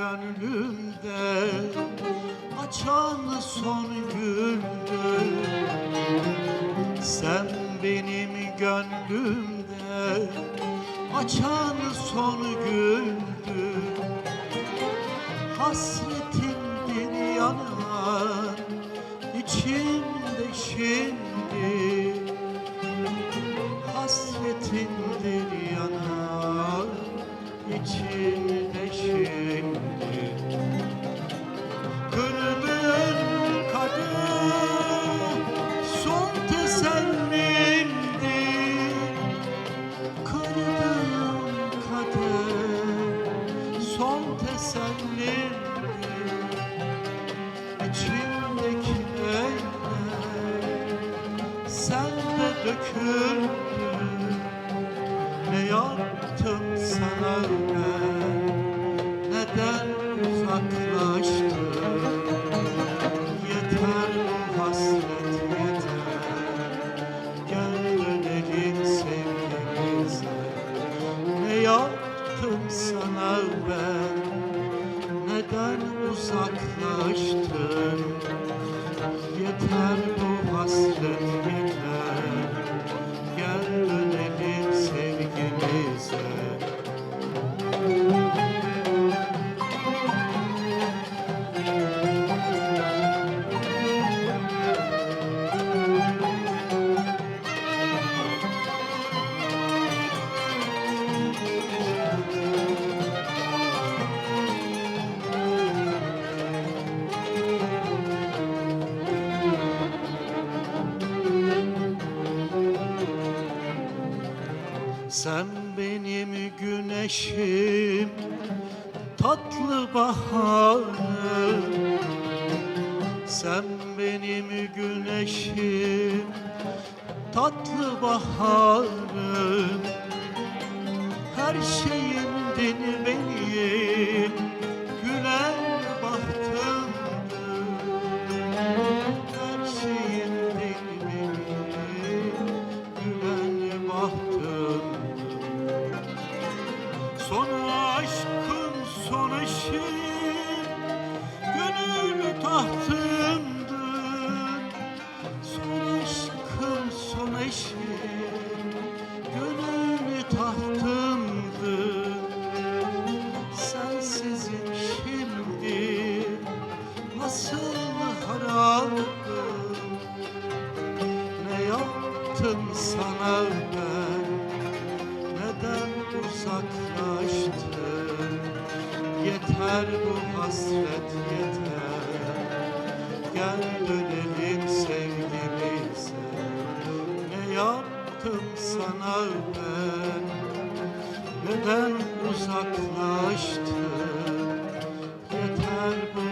gönlümde açan son güldün Sen benim gönlümde açan son güldün Hasretimdir yanan içimde şimdi son tesellimdi İçimdeki eller sen de döküldün. Ne yaptım sana ben Neden uzaklaştın? Yeter bu hasret Sen benim güneşim Tatlı baharım Sen benim güneşim Tatlı baharım Her şeyimdin benim Son aşkın son eşim Gönül Son aşkın son eşim Gönül Sensizim şimdi Nasıl harabım Ne yaptım sana ben uzaklaştın Yeter bu hasret yeter. Gel dönelim sevgimize. Ne yaptım sana ben? Neden uzaklaştın? Yeter bu